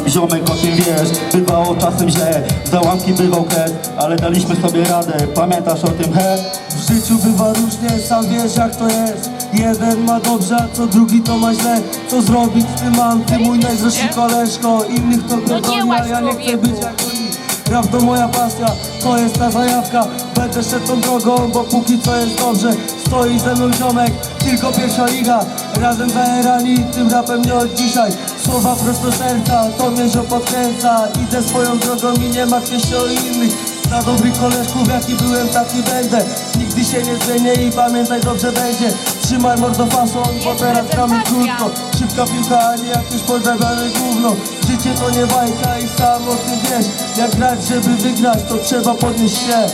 Ziomek o tym wiesz, bywało czasem źle. Załamki bywał ket, ale daliśmy sobie radę. Pamiętasz o tym, he? W życiu bywa różnie, sam wiesz jak to jest. Jeden ma dobrze, a co drugi to ma źle. Co zrobić z tym mam, ty mój najdroższy koleżko? Innych to pierdoli, a ja nie chcę być jak oni. Rap to moja pasja, to jest ta zajawka. Będę szedł tą drogą, bo póki co jest dobrze. Stoi ze mną ziomek, tylko pierwsza liga. Razem zajerani, tym rapem nie od dzisiaj Słowa prosto serca, to mnie zio podkręca. Idę swoją drogą i nie martwię się o innych. Na dobrych koleżków jaki byłem, taki będę. Nigdy się nie zmienię i pamiętaj dobrze będzie. Trzymaj mordo fason, bo teraz gramy krótko. Szybka piłka, a nie jakieś podrabiane gówno. Życie to nie bajka i sam o tym wiesz Jak grać, żeby wygrać, to trzeba podnieść się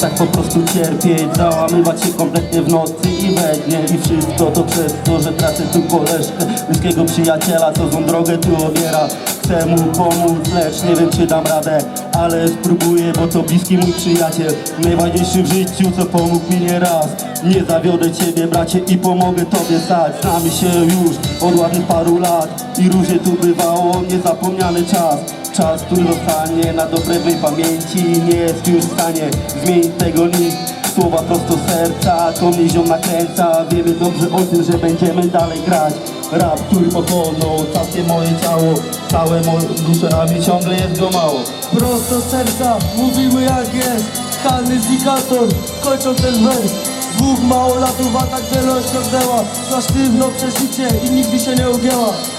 tak po prostu cierpieć Załamywać się kompletnie w nocy i we dnie. I wszystko to przez to, że tracę tu koleżkę Bliskiego przyjaciela, co złą drogę tu obiera Chcę mu pomóc, lecz nie wiem czy dam radę Ale spróbuję, bo to bliski mój przyjaciel. Najważniejszy w życiu, co pomógł mi nie raz. Nie zawiodę ciebie bracie i pomogę tobie stać. Znamy się już od ładnych paru lat I różnie tu bywało, niezapomniany czas Czas, który zostanie na dobre w mej pamięci. Nie jest już w stanie zmienić tego nic. Słowa prosto z serca, to mnie ziom nakręca. Wiemy dobrze o tym, że będziemy dalej grać. Rap, który pochłonął całkiem moje ciało. Całe moje dusze, a ciągle jest go mało. Prosto serca, mówimy jak jest. Kalny zikator, kończą ten wers Dwóch małolatów, a tak wiele osiągnęła. Za sztywno przeżycie i nigdy się nie ugięła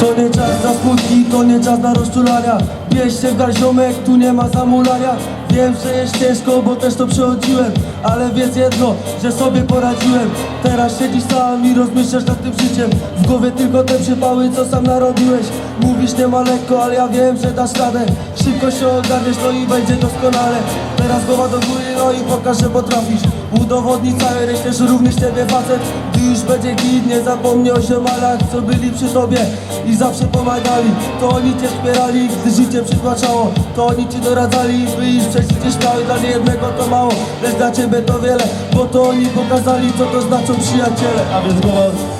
To nie czas na smutki, to nie czas na rozczulania Bierz się w garziomek, tu nie ma zamulania. Wiem, że jest ciężko, bo też to przechodziłem. Ale wiedz jedno, że sobie poradziłem. Teraz siedzisz sam i rozmyślasz nad tym życiem. W głowie tylko te przypały, co sam narobiłeś. Mówisz nie ma lekko, ale ja wiem, że dasz radę. Szybko się ogarniesz, no i będzie doskonale. Teraz głowa do góry, no i pokaż, że potrafisz. Udowodnij całej reszcie, że również ciebie facet. Gdy już będzie git, nie zapomnij o ziomalach Co byli przy tobie i zawsze pomagali. To oni cię wspierali, gdy życie przytłaczało To oni ci doradzali, by iść przez życie śmiały Dla niejednego to mało, lecz dla ciebie to wiele Bo to oni pokazali, co to znaczą przyjaciele. A więc głowa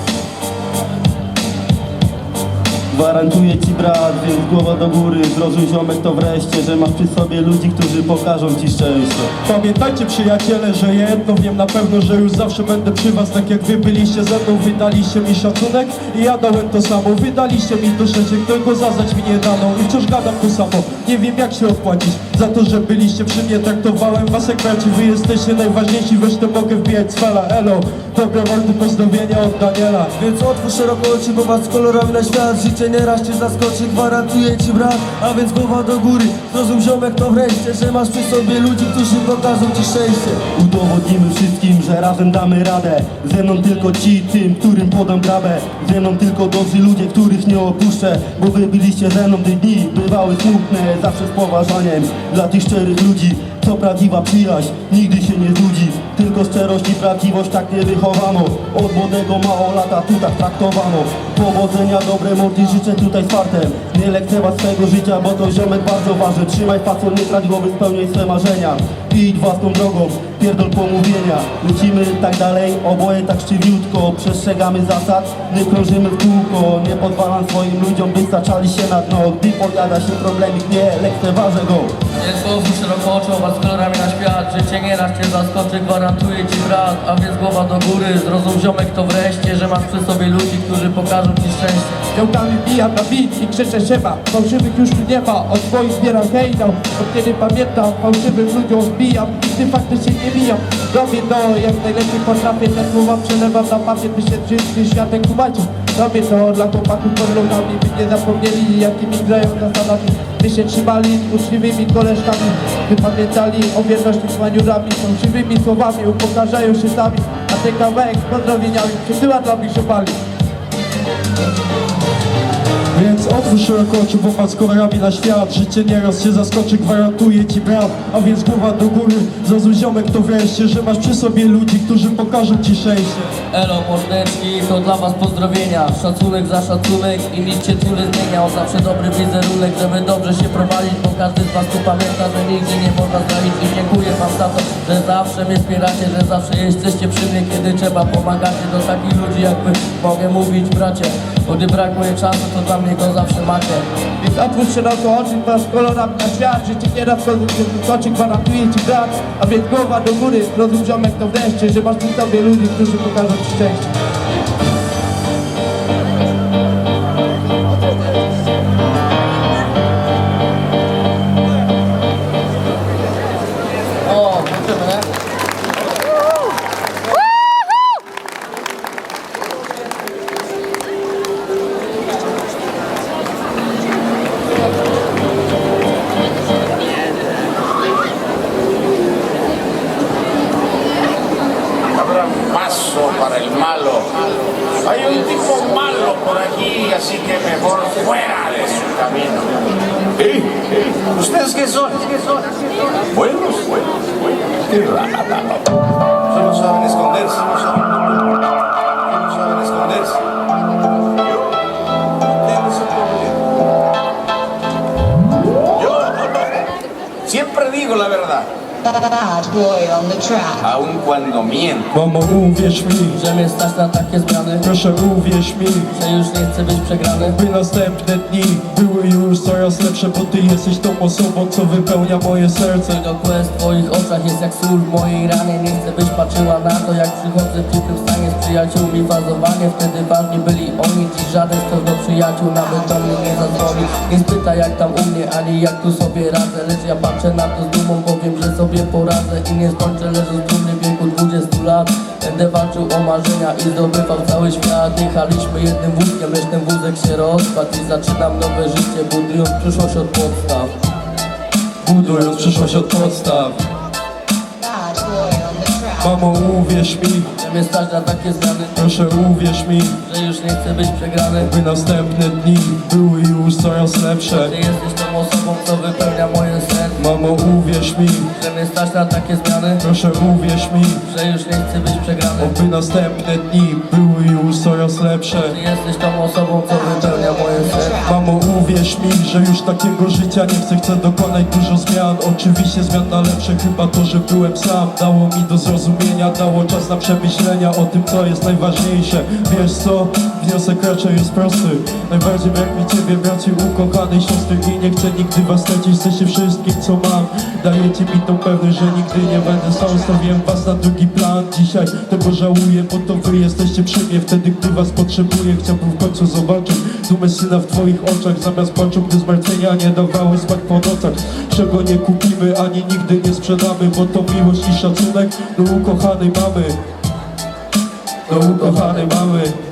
Gwarantuję ci brat, więc głowa do góry. Zrozum ziomek to wreszcie, że masz przy sobie ludzi, którzy pokażą ci szczęście. Pamiętajcie przyjaciele, że jedno wiem na pewno, że już zawsze będę przy was Tak jak wy byliście ze mną, wydaliście mi szacunek I ja dałem to samo, wydaliście mi duszę, którego zaznać mi nie dano I wciąż gadam to samo, nie wiem jak się odpłacić Za to, że byliście przy mnie, traktowałem was jak braci. Wy jesteście najważniejsi, resztę mogę wbijać z fela Elo, dobre mordy, pozdrowienia od Daniela. Więc otwórz szeroko oczy, popatrz kolorami na świat. Życie nieraz cię zaskoczy, gwarantuję ci brat A więc głowa do góry, zrozum ziomek to wreszcie Że masz przy sobie ludzi, którzy pokażą ci szczęście. Udowodnimy wszystkim, że razem damy radę. Ze mną tylko ci, tym, którym podam grabę. Ze mną tylko dobrzy ludzie, których nie opuszczę. Bo wy byliście ze mną, te dni bywały smutne Zawsze z poważaniem. Dla tych szczerych ludzi Co prawdziwa przyjaźń, nigdy się nie złudzi Tylko szczerość i prawdziwość tak nie wychowano. Od młodego małolata tu tak traktowano. Powodzenia, dobre mordy, życzę tutaj fartem Nie lekceważ swego życia, bo to ziomek bardzo ważny Trzymaj facon, nie trać głowy, spełniaj swe marzenia. Idź własną drogą, pierdol pomówienia. Lecimy tak dalej, oboje tak szczywiutko. Przestrzegamy zasad, nie krążymy w kółko. Nie pozwalam swoim ludziom, by staczali się na dno. Gdy pojawia się problemik, nie lekceważę go. Jest głowu szeroko oczu, was kolorami na świat. Życie nieraz cię zaskoczy, gwarantuje ci brat A więc głowa do góry, zrozum ziomek to wreszcie Że masz przy sobie ludzi, którzy pokażą ci szczęście. Działkami bijam na bit i krzyczę siema Fałszywych już tu nie ma, od swoich zbieram hejtał Od kiedy pamiętam, fałszywym ludziom wbijam Gdy faktycznie nie bijam Robię to jak najlepiej potrafię. Te słowa przelewam na papier, by się wszystkie światek tłumaczył Robię to dla chłopaków pod lodami By nie zapomnieli jakimi grają zasadami By się trzymali z uczciwymi koleżkami By pamiętali o wierności z maniurami. Fałszywymi słowami upokarzają się sami. A ten kawałek z pozdrowieniami przysyła dla mnie się pali Więc otwórz szeroko oczy, popatrz kolorami na świat. Życie nieraz cię zaskoczy, gwarantuje ci brat. A więc głowa do góry, zrozum ziomek to wreszcie Że masz przy sobie ludzi, którzy pokażą ci szczęście. Elo, mordeczki, to dla was pozdrowienia. Szacunek za szacunek i nic się tu nie zmienia. On zawsze dobry wizerunek, żeby dobrze się prowadzić Bo każdy z was tu pamięta, że nigdy nie można zranić I dziękuję wam za to, że zawsze mnie wspieracie Że zawsze jesteście przy mnie, kiedy trzeba Pomagacie do takich ludzi jak wy, mogę mówić bracie Gdy brakuje czasu, to dla mnie go zawsze macie. Więc otwórz szeroko oczy, twarz kolorami na świat Życie nieraz koczy, gwarantuje ci brat A więc głowa do góry, rozum ziomek to wreszcie Że masz przy sobie ludzi, którzy pokażą ci szczęście para el malo. Hay un tipo malo por aquí, así que mejor fuera de su camino. ¿Eh? ¿Eh? ¿Ustedes qué son? Buenos, buenos, buenos. Qué. Solo saben esconderse. Solo saben, solo saben esconderse. Yo no tengo ese problema. Yo siempre digo la verdad, Bad boy on the track. aun cuando miento. Mamo uwierz mi, Że mnie stać na takie zmiany. Proszę uwierz mi Że już nie chcę być przegrany. By następne dni były już coraz lepsze Bo ty jesteś tą osobą, co wypełnia moje serce. Quest w twoich oczach jest jak sól w mojej ranie. Nie chcę byś patrzyła na to jak przychodzę w dziwnym stanie. Z przyjaciółmi fazowanie, wtedy ważni byli oni. Dziś żaden z tego przyjaciół nawet do mnie nie zadzwoni. Nie spyta jak tam u mnie, ani jak tu sobie radzę. Lecz ja patrzę na to z dumą, bo wiem, że sobie poradzę I nie skończę leżąc dumny w wieku 20 lat. Będę walczył o marzenia i zdobywał cały świat. Jechaliśmy jednym wózkiem, lecz ten wózek się rozpadł I zaczynam nowe życie, budując przyszłość od podstaw. Budując przyszłość od podstaw. Mamo uwierz mi, Że mnie stać na takie zmiany. Proszę uwierz mi już nie chcę być przegrany. By następne dni były już coraz lepsze. Ty jesteś tą osobą, co wypełnia moje serce. Mamo uwierz mi, Że mnie stać na takie zmiany. Proszę uwierz mi. Że już nie chcę być przegrany. By następne dni były już coraz lepsze. Ty jesteś tą osobą, co wypełnia moje serce. Mamo uwierz mi, że już takiego życia nie chcę. Chcę dokonać dużo zmian, oczywiście zmian na lepsze Chyba to, że byłem sam, dało mi do zrozumienia Dało czas na przemyślenia o tym, co jest najważniejsze. Wiesz co? Wniosek raczej jest prosty. Najbardziej brak mi ciebie, braci ukochanej siostry I nie chcę nigdy was stracić, jesteście wszystkim, co mam. Dajecie mi tą pewność, że nigdy nie będę sam. Stawiłem was na drugi plan dzisiaj. Tego żałuję, bo to wy jesteście przy mnie. Wtedy, gdy was potrzebuję Chciałbym w końcu zobaczyć dumę syna w twoich oczach. Zamiast płaczu, gdy zmartwienia nie dawały spać po nocach. Czego nie kupimy, ani nigdy nie sprzedamy Bo to miłość i szacunek do ukochanej mamy. Do ukochanej mamy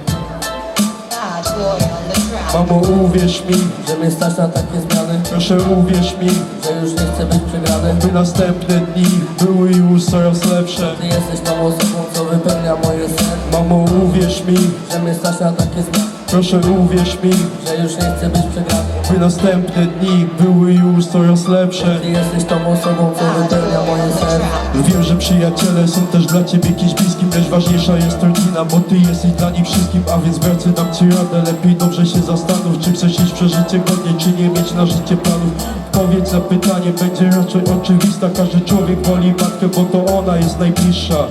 Mamo uwierz mi, Że mnie stać na takie zmiany. Proszę uwierz mi Że już nie chcę być przegrany. By następne dni były już coraz lepsze. Ty jesteś tą osobą, co wypełnia moje serce Mamo uwierz mi, Że mnie stać na takie zmiany Proszę uwierz mi, Że już nie chcę być przegrany by następne dni były już coraz lepsze. Ty jesteś tą osobą, co wypełnia moje serce. Wiem, że przyjaciele są też dla ciebie kimś bliskim Lecz ważniejsza jest rodzina, bo ty jesteś dla nich wszystkim A więc bracie dam ci radę, lepiej dobrze się zastanów Czy chcesz iść przez życie godnie, czy nie mieć na życie planów. Odpowiedź na pytanie będzie raczej oczywista. Każdy człowiek woli matkę, bo to ona jest najbliższa.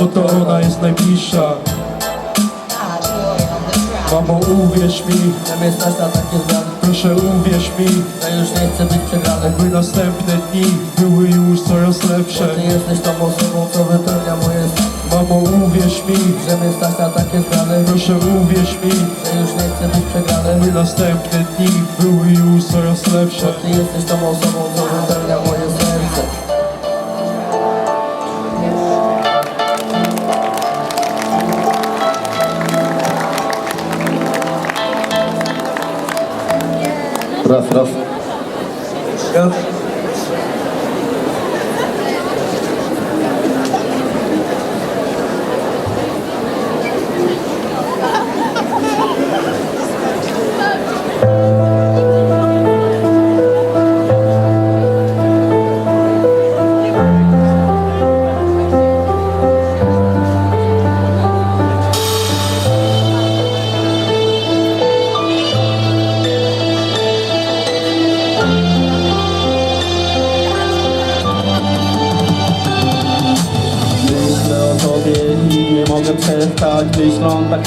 Bo to ona jest najbliższa Mamo uwierz mi, Że mnie stać na takie zmiany proszę uwierz mi. Że już nie chcę być przegrany. By następne dni były już coraz lepsze. Ty jesteś tą osobą, co wypełnia moje serce. Mamo uwierz mi, Że mnie stać na takie zmiany proszę uwierz mi. Że już nie chcę być przegrany. By następne dni były już coraz lepsze. Ty jesteś tą osobą, co wypełnia moje Raz, raz.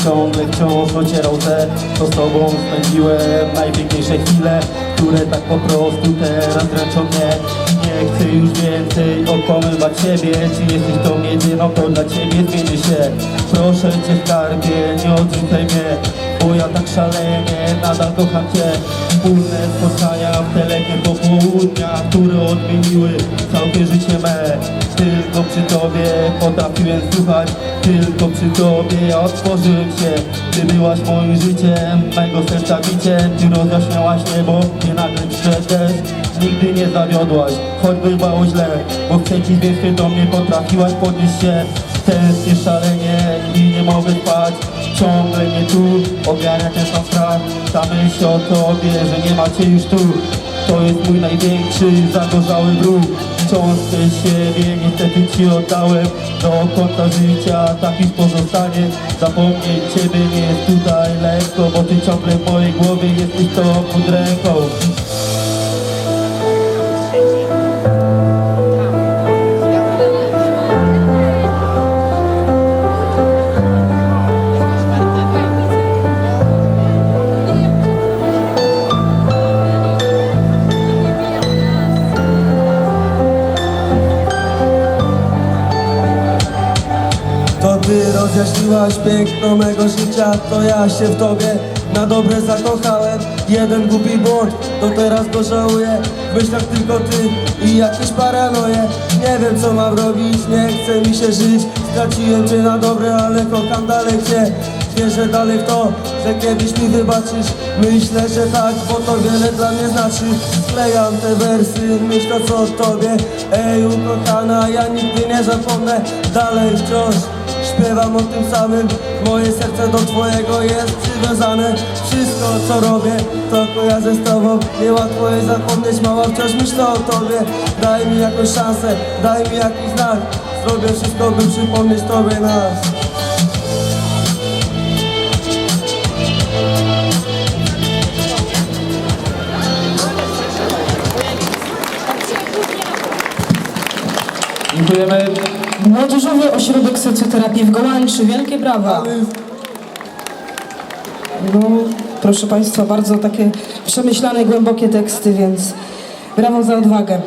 Ciągle wciąż docierał te Co z tobą spędziłem najpiękniejsze chwile Które tak po prostu teraz dręczą mnie. Nie chcę już więcej okłamywać siebie Czy jesteś tą jedyną, to dla ciebie zmieni się. Proszę cię skarbie, nie odrzucaj mnie Bo ja tak szalenie nadal kocham cię. Wspólne spotkania w telekie popołudnia Które odmieniły całe życie me. Tylko przy tobie potrafiłem słuchać Tylko przy tobie ja otworzyłem się. Ty byłaś moim życiem, mego serca biciem Ty rozjaśniałaś niebo, nie nagle deszcz Nigdy nie zawiodłaś, choćby bywało źle Bo więc ty do mnie potrafiłaś podnieść się. Tęsknię szalenie i nie mogę spać Ciągle mnie tu ogarnia ciężką strach Ta myśl o tobie, że nie macie już tu. To jest mój największy zagorzały wróg. Cząstkę siebie niestety ci oddałem. Do końca życia takich pozostanie. Zapomnieć ciebie nie jest tutaj lekko Bo ty ciągle w mojej głowie jesteś to pod rozjaśniłaś piękno mego życia To ja się w tobie na dobre zakochałem. Jeden głupi błąd, to teraz go żałuję. W myślach tylko ty i jakieś paranoje. Nie wiem co mam robić, nie chce mi się żyć. Straciłem cię na dobre, ale kocham dalej cię. Wierzę dalej w to, że kiedyś mi wybaczysz. Myślę, że tak, bo to wiele dla mnie znaczy. Sklejam te wersy, myśląc o tobie. Ej, ukochana, ja nigdy nie zapomnę. Dalej wciąż Śpiewam o tym samym. Moje serce do twojego jest przywiązane. Wszystko co robię to kojarzę z tobą. Niełatwo jest zapomnieć mała wciąż myślę o tobie. Daj mi jakąś szansę, daj mi jakiś znak. Zrobię wszystko by przypomnieć tobie nas. Dziękujemy. Młodzieżowy Ośrodek Socjoterapii w Gołańczy. Wielkie brawa. No, proszę Państwa, bardzo takie przemyślane, głębokie teksty, więc brawo za odwagę.